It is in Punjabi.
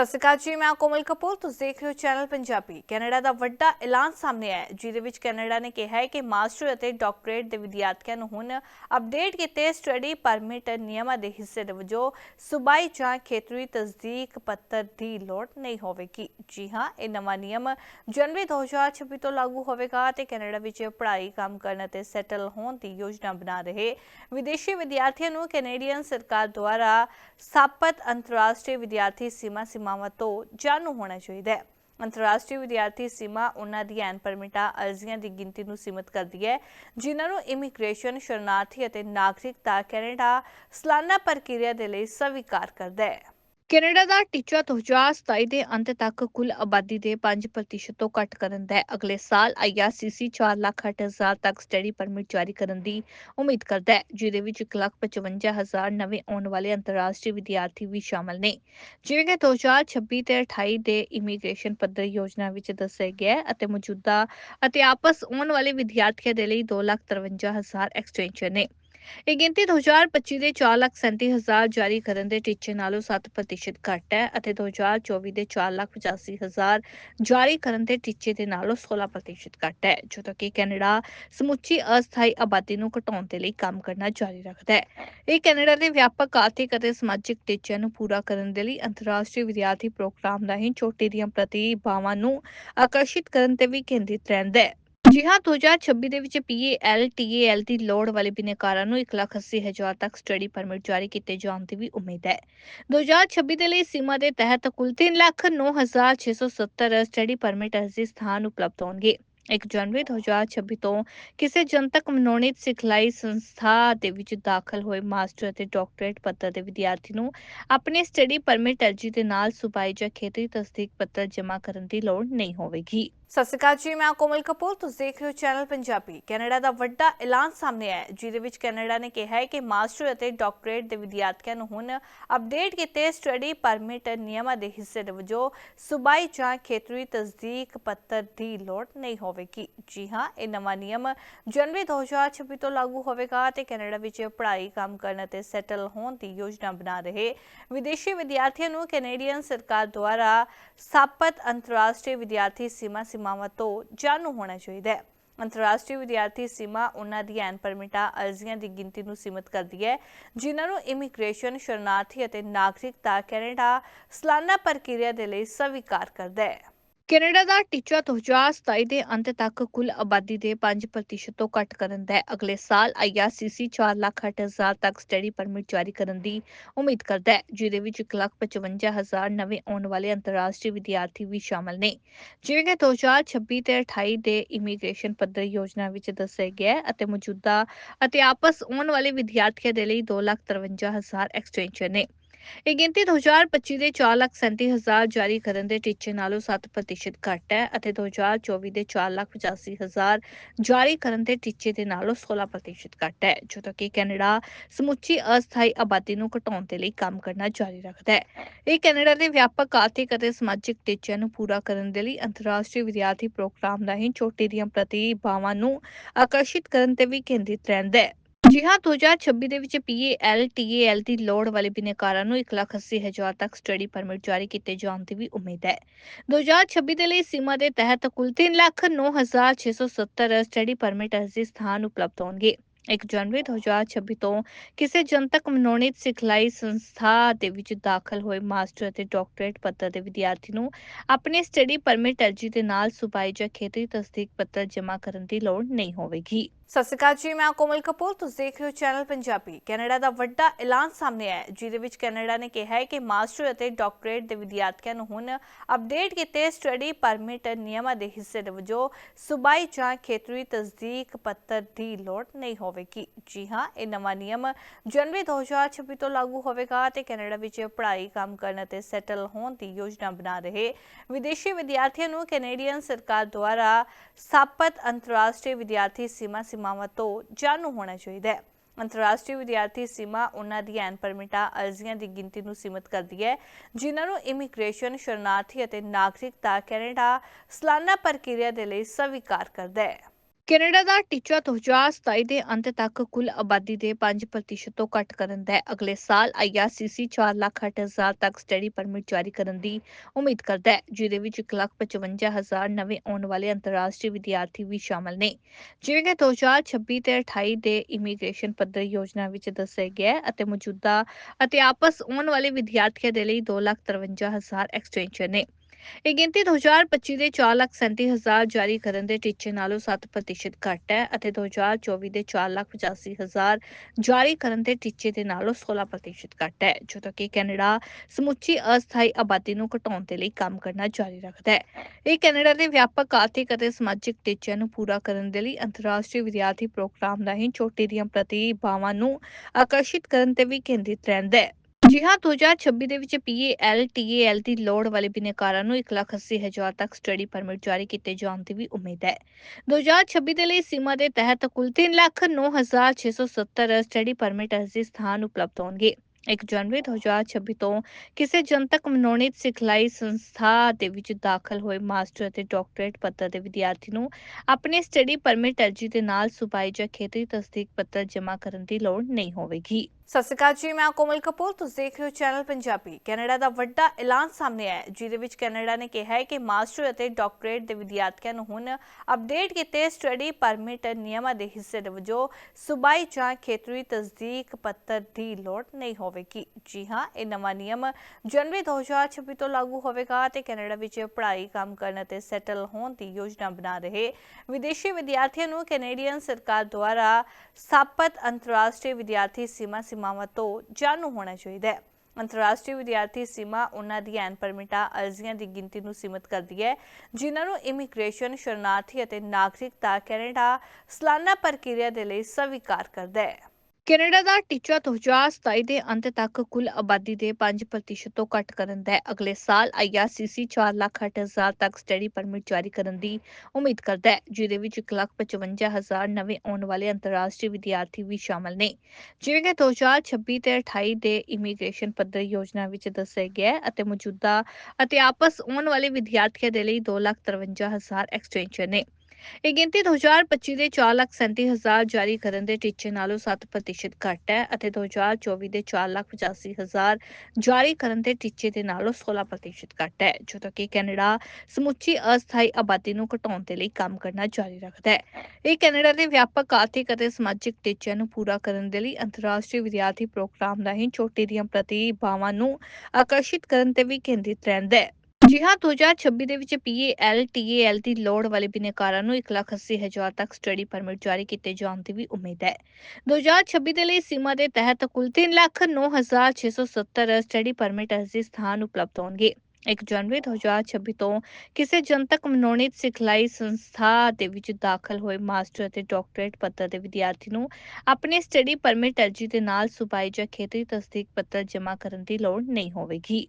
ਸਤਿ ਸ਼੍ਰੀ ਅਕਾਲ ਜੀ, ਮੈਂ ਕੋਮਲ ਕਪੂਰ, ਤੁਸੀਂ ਦੇਖ ਰਹੇ ਹੋ ਚੈਨਲ ਪੰਜਾਬੀ। ਕੈਨੇਡਾ ਦਾ ਵੱਡਾ ਐਲਾਨ ਸਾਹਮਣੇ ਆਇਆ ਜਿਹਦੇ ਵਿੱਚ ਕੈਨੇਡਾ ਨੇ ਕਿਹਾ ਹੈ ਕਿ ਮਾਸਟਰ ਅਤੇ ਡਾਕਟਰੇਟ ਦੇ ਵਿਦਿਆਰਥੀਆਂ ਨੂੰ ਹੁਣ ਅਪਡੇਟ ਕੀਤੇ ਸਟੱਡੀ ਪਰਮਿਟ ਨਿਯਮਾਂ ਦੇ ਹਿੱਸੇ ਦੇ ਵਜੋਂ ਸੂਬਾਈ ਜਾਂ ਖੇਤਰੀ ਤਸਦੀਕ ਪੱਤਰ ਦੀ ਲੋੜ ਨਹੀਂ ਹੋਵੇਗੀ। ਜੀ ਹਾਂ, ਇਹ ਨਵਾਂ ਨਿਯਮ ਜਨਵਰੀ 2026 ਤੋਂ ਲਾਗੂ ਹੋਵੇਗਾ ਤੇ ਕੈਨੇਡਾ ਵਿੱਚ ਪੜ੍ਹਾਈ, ਕੰਮ ਕਰਨ ਅਤੇ ਸੈਟਲ ਹੋਣ ਦੀ ਯੋਜਨਾ ਬਣਾ ਰਹੇ ਵਿਦੇਸ਼ੀ ਵਿਦਿਆਰਥੀਆਂ ਨੂੰ ਕੈਨੇਡੀਅਨ ਸਰਕਾਰ ਦੁਆਰਾ ਸਥਾਪਿਤ ਅੰਤਰਰਾਸ਼ਟਰੀ ਵਿਦਿਆਰਥੀ ਸੀਮਾ ਸੀਮਾਵਾਂ ਤੋਂ ਜਾਣੂ ਹੋਣਾ ਚਾਹੀਦਾ ਹੈ। ਅੰਤਰਰਾਸ਼ਟਰੀ ਵਿਦਿਆਰਥੀ ਸੀਮਾ ਉਹਨਾਂ ਦੀ ਐਨ ਪਰਮਿਟਾਂ ਅਰਜ਼ੀਆਂ ਦੀ ਗਿਣਤੀ ਨੂੰ ਸੀਮਿਤ ਕਰਦੀ ਹੈ, ਜਿਨ੍ਹਾਂ ਨੂੰ ਇਮੀਗ੍ਰੇਸ਼ਨ, ਸ਼ਰਨਾਰਥੀ ਅਤੇ ਨਾਗਰਿਕਤਾ ਕੈਨੇਡਾ ਸਾਲਾਨਾ ਪ੍ਰਕਿਰਿਆ ਦੇ ਲਈ ਸਵੀਕਾਰ ਕਰਦਾ ਹੈ। ਕੈਨੇਡਾ ਦਾ ਟੀਚਾ 2027 ਦੇ ਅੰਤ ਤੱਕ ਕੁੱਲ ਆਬਾਦੀ ਦੇ 5% ਤੋਂ ਘੱਟ ਕਰਨ ਦਾ ਅਗਲੇ ਸਾਲ ਆਈਆਰਸੀਸੀ 4 ਲੱਖ 60 ਹਜ਼ਾਰ ਤੱਕ ਸਟੱਡੀ ਪਰਮਿਟ ਜਾਰੀ ਕਰਨ ਦੀ ਉਮੀਦ ਕਰਦਾ ਹੈ ਜਿਹਦੇ ਵਿੱਚ 1 ਲੱਖ 55 ਹਜ਼ਾਰ ਨਵੇਂ ਆਉਣ ਵਾਲੇ ਅੰਤਰਰਾਸ਼ਟਰੀ ਵਿਦਿਆਰਥੀ ਵੀ ਸ਼ਾਮਲ ਨੇ। ਜਿਵੇਂ ਕਿ 2026 ਤੇ 28 ਦੇ ਇਮੀਗ੍ਰੇਸ਼ਨ ਪੱਧਰ ਯੋਜਨਾ ਵਿੱਚ ਦੱਸਿਆ ਗਿਆ ਹੈ ਅਤੇ ਮੌਜੂਦਾ ਅਤੇ ਆਪਸ ਆਉਣ ਵਾਲੇ ਵਿਦਿਆਰਥੀਆਂ ਦੇ ਲਈ 2,53,000 ਐਕਸਟੈਂਸ਼ਨ ਨੇ। ਇਹ ਗਿਣਤੀ 2025 ਦੇ 4,37,000 ਜਾਰੀ ਕਰਨ ਦੇ ਟੀਚੇ ਨਾਲੋਂ 7% ਘੱਟ ਹੈ ਅਤੇ 2024 ਦੇ 4,85,000 ਜਾਰੀ ਕਰਨ ਦੇ ਟੀਚੇ ਦੇ ਨਾਲੋਂ 16% ਘੱਟ ਹੈ ਜਦੋਂ ਕਿ ਕੈਨੇਡਾ ਸਮੁੱਚੀ ਅਸਥਾਈ ਆਬਾਦੀ ਨੂੰ ਘਟਾਉਣ ਦੇ ਲਈ ਕੰਮ ਕਰਨਾ ਜਾਰੀ ਰੱਖਦਾ ਹੈ। ਇਹ ਕੈਨੇਡਾ ਦੇ ਵਿਆਪਕ ਆਰਥਿਕ ਅਤੇ ਸਮਾਜਿਕ ਟੀਚਿਆਂ ਨੂੰ ਪੂਰਾ ਕਰਨ ਦੇ ਲਈ ਅੰਤਰਰਾਸ਼ਟਰੀ ਵਿਦਿਆਰਥੀ ਪ੍ਰੋਗਰਾਮ ਰਾਹੀਂ ਚੋਟੀ ਦੀਆਂ ਪ੍ਰਤੀਭਾਵਾਂ ਨੂੰ ਆਕਰਸ਼ਿਤ ਕਰਨ ਤੇ ਵੀ ਕੇਂਦਰਿਤ ਰਹਿੰਦਾ ਹੈ। ਜੀ ਹਾਂ 2026 ਦੇ ਵਿੱਚ ਪੀਏਐਲ ਟੀਏਐਲ ਦੀ ਲੋੜ ਵਾਲੇ ਬਿਨੇਕਾਰਾਂ ਨੂੰ 1,80,000 ਤੱਕ ਸਟੱਡੀ ਪਰਮਿਟ ਜਾਰੀ ਕੀਤੇ ਜਾਣ ਦੀ ਵੀ ਉਮੀਦ ਹੈ। 2026 ਦੇ ਲਈ ਸੀਮਾ ਦੇ ਤਹਿਤ ਕੁੱਲ 3,09,670 ਸਟੱਡੀ ਪਰਮਿਟ ਅਰਜ਼ੀ ਸਥਾਨ ਉਪਲਬਧ ਹੋਣਗੇ। 1 ਜਨਵਰੀ 2026 ਤੋਂ ਕਿਸੇ ਜਨਤਕ ਮਨੋਨੀਤ ਸਿਖਲਾਈ ਸੰਸਥਾ ਦੇ ਵਿੱਚ ਦਾਖਲ ਹੋਏ ਮਾਸਟਰ ਅਤੇ ਡਾਕਟਰੇਟ ਪੱਧਰ ਦੇ ਵਿਦਿਆਰਥੀ ਨੂੰ ਆਪਣੇ ਸਟੱਡੀ ਪਰਮਿਟ ਅਰਜ਼ੀ ਦੇ ਨਾਲ ਸੂਬਾਈ ਜਾਂ ਖੇਤਰੀ ਤਸਦੀਕ ਪੱਤਰ ਜਮ੍ਹਾਂ ਕਰਨ ਦੀ ਲੋੜ ਨਹੀਂ ਹੋਵੇਗੀ। ਸਤਿ ਸ਼੍ਰੀ ਅਕਾਲ ਜੀ, ਮੈਂ ਕੋਮਲ ਕਪੂਰ, ਤੁਸੀਂ ਦੇਖ ਰਹੇ ਹੋ ਚੈਨਲ ਪੰਜਾਬੀ। ਕੈਨੇਡਾ ਦਾ ਵੱਡਾ ਐਲਾਨ ਸਾਹਮਣੇ ਆਇਆ ਜਿਹਦੇ ਵਿੱਚ ਕੈਨੇਡਾ ਨੇ ਕਿਹਾ ਹੈ ਕਿ ਮਾਸਟਰ ਅਤੇ ਡਾਕਟਰੇਟ ਦੇ ਵਿਦਿਆਰਥੀਆਂ ਨੂੰ ਹੁਣ ਅਪਡੇਟ ਕੀਤੇ ਸਟੱਡੀ ਪਰਮਿਟ ਨਿਯਮਾਂ ਦੇ ਹਿੱਸੇ ਦੇ ਵਜੋਂ ਸੂਬਾਈ ਜਾਂ ਖੇਤਰੀ ਤਸਦੀਕ ਪੱਤਰ ਦੀ ਲੋੜ ਨਹੀਂ ਹੋਵੇਗੀ। ਜੀ ਹਾਂ, ਇਹ ਨਵਾਂ ਨਿਯਮ ਜਨਵਰੀ 2026 ਤੋਂ ਲਾਗੂ ਹੋਵੇਗਾ ਤੇ ਕੈਨੇਡਾ ਵਿੱਚ ਪੜ੍ਹਾਈ, ਕੰਮ ਕਰਨ ਅਤੇ ਸੈਟਲ ਹੋਣ ਦੀ ਯੋਜਨਾ ਬਣਾ ਰਹੇ ਵਿਦੇਸ਼ੀ ਵਿਦਿਆਰਥੀਆਂ ਨੂੰ ਕੈਨੇਡੀਅਨ ਸਰਕਾਰ ਦੁਆਰਾ ਸਥਾਪਿਤ ਅੰਤਰਰਾਸ਼ਟਰੀ ਵਿਦਿਆਰਥੀ ਸੀਮਾ ਸੀਮਾਵਾਂ ਤੋਂ ਜਾਣੂ ਹੋਣਾ ਚਾਹੀਦਾ ਹੈ। ਅੰਤਰਰਾਸ਼ਟਰੀ ਵਿਦਿਆਰਥੀ ਸੀਮਾ ਉਹਨਾਂ ਦੀ ਐਨ ਪਰਮਿਟਾਂ ਅਰਜ਼ੀਆਂ ਦੀ ਗਿਣਤੀ ਨੂੰ ਸੀਮਿਤ ਕਰਦੀ ਹੈ, ਜਿਨ੍ਹਾਂ ਨੂੰ ਇਮੀਗ੍ਰੇਸ਼ਨ, ਸ਼ਰਨਾਰਥੀ ਅਤੇ ਨਾਗਰਿਕਤਾ ਕੈਨੇਡਾ ਸਲਾਨਾ ਪ੍ਰਕਿਰਿਆ ਦੇ ਲਈ ਸਵੀਕਾਰ ਕਰਦਾ ਹੈ। ਕੈਨੇਡਾ ਦਾ ਟੀਚਾ 2027 ਦੇ ਅੰਤ ਤੱਕ ਕੁੱਲ ਆਬਾਦੀ ਦੇ 5% ਤੋਂ ਘੱਟ ਕਰਨ ਦਾ ਅਗਲੇ ਸਾਲ ਆਈਆਰਸੀਸੀ 4 ਲੱਖ 60 ਹਜ਼ਾਰ ਤੱਕ ਸਟੱਡੀ ਪਰਮਿਟ ਜਾਰੀ ਕਰਨ ਦੀ ਉਮੀਦ ਕਰਦਾ ਹੈ ਜਿਹਦੇ ਵਿੱਚ 1 ਲੱਖ 55 ਹਜ਼ਾਰ ਨਵੇਂ ਆਉਣ ਵਾਲੇ ਅੰਤਰਰਾਸ਼ਟਰੀ ਵਿਦਿਆਰਥੀ ਵੀ ਸ਼ਾਮਲ ਨੇ। ਜਿਵੇਂ ਕਿ 2026 ਤੇ 28 ਦੇ ਇਮੀਗ੍ਰੇਸ਼ਨ ਪੱਧਰ ਯੋਜਨਾ ਵਿੱਚ ਦੱਸਿਆ ਗਿਆ ਹੈ ਅਤੇ ਮੌਜੂਦਾ ਅਤੇ ਆਪਸ ਆਉਣ ਵਾਲੇ ਵਿਦਿਆਰਥੀਆਂ ਦੇ ਲਈ 2,53,000 ਐਕਸਟੈਂਸ਼ਨ ਨੇ। ਇਹ ਗਿਣਤੀ 2025 ਦੇ 4,37,000 ਜਾਰੀ ਕਰਨ ਦੇ ਟੀਚੇ ਨਾਲੋਂ 7% ਘੱਟ ਹੈ ਅਤੇ 2024 ਦੇ 4,85,000 ਜਾਰੀ ਕਰਨ ਦੇ ਟੀਚੇ ਦੇ ਨਾਲੋਂ 16% ਘੱਟ ਹੈ ਜਦੋਂ ਕਿ ਕੈਨੇਡਾ ਸਮੁੱਚੀ ਅਸਥਾਈ ਆਬਾਦੀ ਨੂੰ ਘਟਾਉਣ ਦੇ ਲਈ ਕੰਮ ਕਰਨਾ ਜਾਰੀ ਰੱਖਦਾ ਹੈ। ਇਹ ਕੈਨੇਡਾ ਦੇ ਵਿਆਪਕ ਆਰਥਿਕ ਅਤੇ ਸਮਾਜਿਕ ਟੀਚਿਆਂ ਨੂੰ ਪੂਰਾ ਕਰਨ ਦੇ ਲਈ ਅੰਤਰਰਾਸ਼ਟਰੀ ਵਿਦਿਆਰਥੀ ਪ੍ਰੋਗਰਾਮ ਰਾਹੀਂ ਚੋਟੀ ਦੀਆਂ ਪ੍ਰਤੀਭਾਵਾਂ ਨੂੰ ਆਕਰਸ਼ਿਤ ਕਰਨ ਤੇ ਵੀ ਕੇਂਦਰਿਤ ਰਹਿੰਦਾ ਹੈ। ਜੀ ਹਾਂ 2026 ਦੇ ਵਿੱਚ ਪੀਏਐਲ ਟੀਏਐਲ ਦੀ ਲੋੜ ਵਾਲੇ ਬਿਨੇਕਾਰਾਂ ਨੂੰ 1,80,000 ਤੱਕ ਸਟੱਡੀ ਪਰਮਿਟ ਜਾਰੀ ਕੀਤੇ ਜਾਣ ਦੀ ਵੀ ਉਮੀਦ ਹੈ। 2026 ਦੇ ਲਈ ਸੀਮਾ ਦੇ ਤਹਿਤ ਕੁੱਲ 3,09,670 ਸਟੱਡੀ ਪਰਮਿਟ ਅਰਜ਼ੀ ਸਥਾਨ ਉਪਲਬਧ ਹੋਣਗੇ। 1 ਜਨਵਰੀ 2026 ਤੋਂ ਕਿਸੇ ਜਨਤਕ ਮਨੋਨੀਤ ਸਿਖਲਾਈ ਸੰਸਥਾ ਦੇ ਵਿੱਚ ਦਾਖਲ ਹੋਏ ਮਾਸਟਰ ਅਤੇ ਡਾਕਟਰੇਟ ਪੱਧਰ ਦੇ ਵਿਦਿਆਰਥੀ ਨੂੰ ਆਪਣੇ ਸਟੱਡੀ ਪਰਮਿਟ ਅਰਜ਼ੀ ਦੇ ਨਾਲ ਸੂਬਾਈ ਜਾਂ ਖੇਤਰੀ ਤਸਦੀਕ ਪੱਤਰ ਜਮ੍ਹਾਂ ਕਰਨ ਦੀ ਲੋੜ ਨਹੀਂ ਹੋਵੇਗੀ। ਸਤਿ ਸ਼੍ਰੀ ਅਕਾਲ ਜੀ, ਮੈਂ ਕੋਮਲ ਕਪੂਰ, ਤੁਸੀਂ ਦੇਖ ਰਹੇ ਹੋ ਚੈਨਲ ਪੰਜਾਬੀ। ਕੈਨੇਡਾ ਦਾ ਵੱਡਾ ਐਲਾਨ ਸਾਹਮਣੇ ਆਇਆ ਜਿਹਦੇ ਵਿੱਚ ਕੈਨੇਡਾ ਨੇ ਕਿਹਾ ਹੈ ਕਿ ਮਾਸਟਰ ਅਤੇ ਡਾਕਟਰੇਟ ਦੇ ਵਿਦਿਆਰਥੀਆਂ ਨੂੰ ਹੁਣ ਅਪਡੇਟ ਕੀਤੇ ਸਟੱਡੀ ਪਰਮਿਟ ਨਿਯਮਾਂ ਦੇ ਹਿੱਸੇ ਦੇ ਵਜੋਂ ਸੂਬਾਈ ਜਾਂ ਖੇਤਰੀ ਤਸਦੀਕ ਪੱਤਰ ਦੀ ਲੋੜ ਨਹੀਂ ਹੋਵੇਗੀ। ਜੀ ਹਾਂ, ਇਹ ਨਵਾਂ ਨਿਯਮ ਜਨਵਰੀ 2026 ਤੋਂ ਲਾਗੂ ਹੋਵੇਗਾ ਤੇ ਕੈਨੇਡਾ ਵਿੱਚ ਪੜ੍ਹਾਈ, ਕੰਮ ਕਰਨ ਅਤੇ ਸੈਟਲ ਹੋਣ ਦੀ ਯੋਜਨਾ ਬਣਾ ਰਹੇ ਵਿਦੇਸ਼ੀ ਵਿਦਿਆਰਥੀਆਂ ਨੂੰ ਕੈਨੇਡੀਅਨ ਸਰਕਾਰ ਦੁਆਰਾ ਸਥਾਪਿਤ ਅੰਤਰਰਾਸ਼ਟਰੀ ਵਿਦਿਆਰਥੀ ਸੀਮਾ ਸੀਮਾਵਾਂ ਤੋਂ ਜਾਣੂ ਹੋਣਾ ਚਾਹੀਦਾ ਹੈ। ਅੰਤਰਰਾਸ਼ਟਰੀ ਵਿਦਿਆਰਥੀ ਸੀਮਾ ਉਹਨਾਂ ਦੀ ਐਨ ਪਰਮਿਟਾਂ ਅਰਜ਼ੀਆਂ ਦੀ ਗਿਣਤੀ ਨੂੰ ਸੀਮਿਤ ਕਰਦੀ ਹੈ, ਜਿਨ੍ਹਾਂ ਨੂੰ ਇਮੀਗ੍ਰੇਸ਼ਨ, ਸ਼ਰਨਾਰਥੀ ਅਤੇ ਨਾਗਰਿਕਤਾ ਕੈਨੇਡਾ ਸਾਲਾਨਾ ਪ੍ਰਕਿਰਿਆ ਦੇ ਲਈ ਸਵੀਕਾਰ ਕਰਦਾ ਹੈ। ਕੈਨੇਡਾ ਦਾ ਟੀਚਾ 2027 ਦੇ ਅੰਤ ਤੱਕ ਕੁੱਲ ਆਬਾਦੀ ਦੇ 5% ਤੋਂ ਘੱਟ ਕਰਨ ਦਾ ਅਗਲੇ ਸਾਲ ਆਈਆਰਸੀਸੀ 4 ਲੱਖ 8 ਹਜ਼ਾਰ ਤੱਕ ਸਟੱਡੀ ਪਰਮਿਟ ਜਾਰੀ ਕਰਨ ਦੀ ਉਮੀਦ ਕਰਦਾ ਹੈ, ਜਿਹਦੇ ਵਿੱਚ 1 ਲੱਖ 55 ਹਜ਼ਾਰ ਨਵੇਂ ਆਉਣ ਵਾਲੇ ਅੰਤਰਰਾਸ਼ਟਰੀ ਵਿਦਿਆਰਥੀ ਵੀ ਸ਼ਾਮਲ ਨੇ। ਜਿਵੇਂ ਕਿ 2026 ਤੇ 28 ਦੇ ਇਮੀਗ੍ਰੇਸ਼ਨ ਪੱਧਰ ਯੋਜਨਾ ਵਿੱਚ ਦੱਸਿਆ ਗਿਆ ਹੈ ਅਤੇ ਮੌਜੂਦਾ ਅਤੇ ਆਪਸ ਆਉਣ ਵਾਲੇ ਵਿਦਿਆਰਥੀਆਂ ਦੇ ਲਈ 2 ਲੱਖ 53 ਹਜ਼ਾਰ ਐਕਸਟੈਂਸ਼ਨ ਨੇ। ਇਹ ਗਿਣਤੀ 2025 ਦੇ 4 ਲੱਖ 37 ਹਜ਼ਾਰ ਜਾਰੀ ਕਰਨ ਦੇ ਟੀਚੇ ਨਾਲੋਂ 7% ਘੱਟ ਹੈ ਅਤੇ 2024 ਦੇ 4 ਲੱਖ 85 ਹਜ਼ਾਰ ਜਾਰੀ ਕਰਨ ਦੇ ਟੀਚੇ ਦੇ ਨਾਲੋਂ 16% ਘੱਟ ਹੈ ਜਦੋਂ ਕਿ ਕੈਨੇਡਾ ਸਮੁੱਚੀ ਅਸਥਾਈ ਆਬਾਦੀ ਨੂੰ ਘਟਾਉਣ ਦੇ ਲਈ ਕੰਮ ਕਰਨਾ ਜਾਰੀ ਰੱਖਦਾ ਹੈ। ਇਹ ਕੈਨੇਡਾ ਦੇ ਵਿਆਪਕ ਆਰਥਿਕ ਅਤੇ ਸਮਾਜਿਕ ਟੀਚਿਆਂ ਨੂੰ ਪੂਰਾ ਕਰਨ ਦੇ ਲਈ ਅੰਤਰਰਾਸ਼ਟਰੀ ਵਿਦਿਆਰਥੀ ਪ੍ਰੋਗਰਾਮ ਰਾਹੀਂ ਚੋਟੀ ਦੀਆਂ ਪ੍ਰਤੀਭਾਵਾਂ ਨੂੰ ਆਕਰਸ਼ਿਤ ਕਰਨ ਤੇ ਵੀ ਕੇਂਦਰਿਤ ਰਹਿੰਦਾ ਹੈ। ਜੀ ਹਾਂ 2026 ਦੇ ਵਿੱਚ ਪੀਏਐਲ ਟੀਏਐਲ ਦੀ ਲੋੜ ਵਾਲੇ ਬਿਨੇਕਾਰਾਂ ਨੂੰ 1,80,000 ਤੱਕ ਸਟੱਡੀ ਪਰਮਿਟ ਜਾਰੀ ਕੀਤੇ ਜਾਣ ਦੀ ਵੀ ਉਮੀਦ ਹੈ। 2026 ਦੇ ਲਈ ਸੀਮਾ ਦੇ ਤਹਿਤ ਕੁੱਲ 3,09,670 ਸਟੱਡੀ ਪਰਮਿਟ ਅਰਜ਼ੀ ਸਥਾਨ ਉਪਲਬਧ ਹੋਣਗੇ। 1 ਜਨਵਰੀ 2026 ਤੋਂ ਕਿਸੇ ਜਨਤਕ ਮਨੋਨੀਤ ਸਿਖਲਾਈ ਸੰਸਥਾ ਦੇ ਵਿੱਚ ਦਾਖਲ ਹੋਏ ਮਾਸਟਰ ਅਤੇ ਡਾਕਟਰੇਟ ਪੱਧਰ ਦੇ ਵਿਦਿਆਰਥੀ ਨੂੰ ਆਪਣੇ ਸਟੱਡੀ ਪਰਮਿਟ ਅਰਜ਼ੀ ਦੇ ਨਾਲ ਸੂਬਾਈ ਜਾਂ ਖੇਤਰੀ ਤਸਦੀਕ ਪੱਤਰ ਜਮ੍ਹਾਂ ਕਰਨ ਦੀ ਲੋੜ ਨਹੀਂ ਹੋਵੇਗੀ। ਸਤਿ ਸ਼੍ਰੀ ਅਕਾਲ ਜੀ, ਮੈਂ ਕੋਮਲ ਕਪੂਰ, ਤੁਸੀਂ ਦੇਖ ਰਹੇ ਹੋ ਚੈਨਲ ਪੰਜਾਬੀ। ਕੈਨੇਡਾ ਦਾ ਵੱਡਾ ਐਲਾਨ ਸਾਹਮਣੇ ਆਇਆ ਜਿਹਦੇ ਵਿੱਚ ਕੈਨੇਡਾ ਨੇ ਕਿਹਾ ਹੈ ਕਿ ਮਾਸਟਰ ਅਤੇ ਡਾਕਟਰੇਟ ਦੇ ਵਿਦਿਆਰਥੀਆਂ ਨੂੰ ਹੁਣ ਅਪਡੇਟ ਕੀਤੇ ਸਟੱਡੀ ਪਰਮਿਟ ਨਿਯਮਾਂ ਦੇ ਹਿੱਸੇ ਦੇ ਵਜੋਂ ਸੂਬਾਈ ਜਾਂ ਖੇਤਰੀ ਤਸਦੀਕ ਪੱਤਰ ਦੀ ਲੋੜ ਨਹੀਂ ਹੋਵੇਗੀ। ਜੀ ਹਾਂ, ਇਹ ਨਵਾਂ ਨਿਯਮ ਜਨਵਰੀ 2026 ਤੋਂ ਲਾਗੂ ਹੋਵੇਗਾ ਤੇ ਕੈਨੇਡਾ ਵਿੱਚ ਪੜ੍ਹਾਈ, ਕੰਮ ਕਰਨ ਅਤੇ ਸੈਟਲ ਹੋਣ ਦੀ ਯੋਜਨਾ ਬਣਾ ਰਹੇ ਵਿਦੇਸ਼ੀ ਵਿਦਿਆਰਥੀਆਂ ਨੂੰ ਕੈਨੇਡੀਅਨ ਸਰਕਾਰ ਦੁਆਰਾ ਸਥਾਪਿਤ ਅੰਤਰਰਾਸ਼ਟਰੀ ਵਿਦਿਆਰਥੀ ਸੀਮਾ ਸੀਮਾਵਾਂ ਤੋਂ ਜਾਣੂ ਹੋਣਾ ਚਾਹੀਦਾ ਹੈ। ਅੰਤਰਰਾਸ਼ਟਰੀ ਵਿਦਿਆਰਥੀ ਸੀਮਾ ਉਹਨਾਂ ਦੀ ਐਨ ਪਰਮਿਟਾਂ ਅਰਜ਼ੀਆਂ ਦੀ ਗਿਣਤੀ ਨੂੰ ਸੀਮਿਤ ਕਰਦੀ ਹੈ, ਜਿਨ੍ਹਾਂ ਨੂੰ ਇਮੀਗ੍ਰੇਸ਼ਨ, ਸ਼ਰਨਾਰਥੀ ਅਤੇ ਨਾਗਰਿਕਤਾ ਕੈਨੇਡਾ ਸਾਲਾਨਾ ਪ੍ਰਕਿਰਿਆ ਦੇ ਲਈ ਸਵੀਕਾਰ ਕਰਦਾ ਹੈ। ਕੈਨੇਡਾ ਦਾ ਟੀਚਾ 2027 ਦੇ ਅੰਤ ਤੱਕ ਕੁੱਲ ਆਬਾਦੀ ਦੇ 5% ਤੋਂ ਘੱਟ ਕਰਨ ਦਾ ਅਗਲੇ ਸਾਲ ਆਈਆਰਸੀਸੀ 4 ਲੱਖ 8 ਹਜ਼ਾਰ ਤੱਕ ਸਟੱਡੀ ਪਰਮਿਟ ਜਾਰੀ ਕਰਨ ਦੀ ਉਮੀਦ ਕਰਦਾ ਹੈ, ਜਿਹਦੇ ਵਿੱਚ 1 ਲੱਖ 55 ਹਜ਼ਾਰ ਨਵੇਂ ਆਉਣ ਵਾਲੇ ਅੰਤਰਰਾਸ਼ਟਰੀ ਵਿਦਿਆਰਥੀ ਵੀ ਸ਼ਾਮਲ ਨੇ। ਜਿਵੇਂ ਕਿ 2026 ਤੇ 28 ਦੇ ਇਮੀਗ੍ਰੇਸ਼ਨ ਪੱਧਰ ਯੋਜਨਾ ਵਿੱਚ ਦੱਸਿਆ ਗਿਆ ਹੈ ਅਤੇ ਮੌਜੂਦਾ ਅਤੇ ਆਪਸ ਆਉਣ ਵਾਲੇ ਵਿਦਿਆਰਥੀਆਂ ਦੇ ਲਈ 2 ਲੱਖ 53 ਹਜ਼ਾਰ ਐਕਸਟੈਂਸ਼ਨ ਨੇ। ਇਹ ਗਿਣਤੀ 2025 ਦੇ 4 ਲੱਖ 37 ਹਜ਼ਾਰ ਜਾਰੀ ਕਰਨ ਦੇ ਟੀਚੇ ਨਾਲੋਂ 7% ਘੱਟ ਹੈ ਅਤੇ 2024 ਦੇ 4 ਲੱਖ 85 ਹਜ਼ਾਰ ਜਾਰੀ ਕਰਨ ਦੇ ਟੀਚੇ ਦੇ ਨਾਲੋਂ 16% ਘੱਟ ਹੈ ਜਦੋਂ ਕਿ ਕੈਨੇਡਾ ਸਮੁੱਚੀ ਅਸਥਾਈ ਆਬਾਦੀ ਨੂੰ ਘਟਾਉਣ ਦੇ ਲਈ ਕੰਮ ਕਰਨਾ ਜਾਰੀ ਰੱਖਦਾ ਹੈ। ਇਹ ਕੈਨੇਡਾ ਦੇ ਵਿਆਪਕ ਆਰਥਿਕ ਅਤੇ ਸਮਾਜਿਕ ਟੀਚਿਆਂ ਨੂੰ ਪੂਰਾ ਕਰਨ ਦੇ ਲਈ ਅੰਤਰਰਾਸ਼ਟਰੀ ਵਿਦਿਆਰਥੀ ਪ੍ਰੋਗਰਾਮ ਰਾਹੀਂ ਚੋਟੀ ਦੀਆਂ ਪ੍ਰਤੀਭਾਵਾਂ ਨੂੰ ਆਕਰਸ਼ਿਤ ਕਰਨ ਤੇ ਵੀ ਕੇਂਦਰਿਤ ਰਹਿੰਦਾ ਹੈ। ਜੀ ਹਾਂ 2026 ਦੇ ਵਿੱਚ ਪੀਏਐਲ ਟੀਏਐਲ ਦੀ ਲੋੜ ਵਾਲੇ ਬਿਨੇਕਾਰਾਂ ਨੂੰ 1,80,000 ਤੱਕ ਸਟੱਡੀ ਪਰਮਿਟ ਜਾਰੀ ਕੀਤੇ ਜਾਣ ਦੀ ਵੀ ਉਮੀਦ ਹੈ। 2026 ਦੇ ਲਈ ਸੀਮਾ ਦੇ ਤਹਿਤ ਕੁੱਲ 3,09,670 ਸਟੱਡੀ ਪਰਮਿਟ ਅਰਜ਼ੀ ਸਥਾਨ ਉਪਲਬਧ ਹੋਣਗੇ। 1 ਜਨਵਰੀ 2026 ਤੋਂ ਕਿਸੇ ਜਨਤਕ ਮਨੋਨੀਤ ਸਿਖਲਾਈ ਸੰਸਥਾ ਦੇ ਵਿੱਚ ਦਾਖਲ ਹੋਏ ਮਾਸਟਰ ਅਤੇ ਡਾਕਟਰੇਟ ਪੱਧਰ ਦੇ ਵਿਦਿਆਰਥੀ ਨੂੰ ਆਪਣੇ ਸਟੱਡੀ ਪਰਮਿਟ ਅਰਜ਼ੀ ਦੇ ਨਾਲ ਸੂਬਾਈ ਜਾਂ ਖੇਤਰੀ ਤਸਦੀਕ ਪੱਤਰ ਜਮ੍ਹਾਂ ਕਰਨ ਦੀ ਲੋੜ ਨਹੀਂ ਹੋਵੇਗੀ।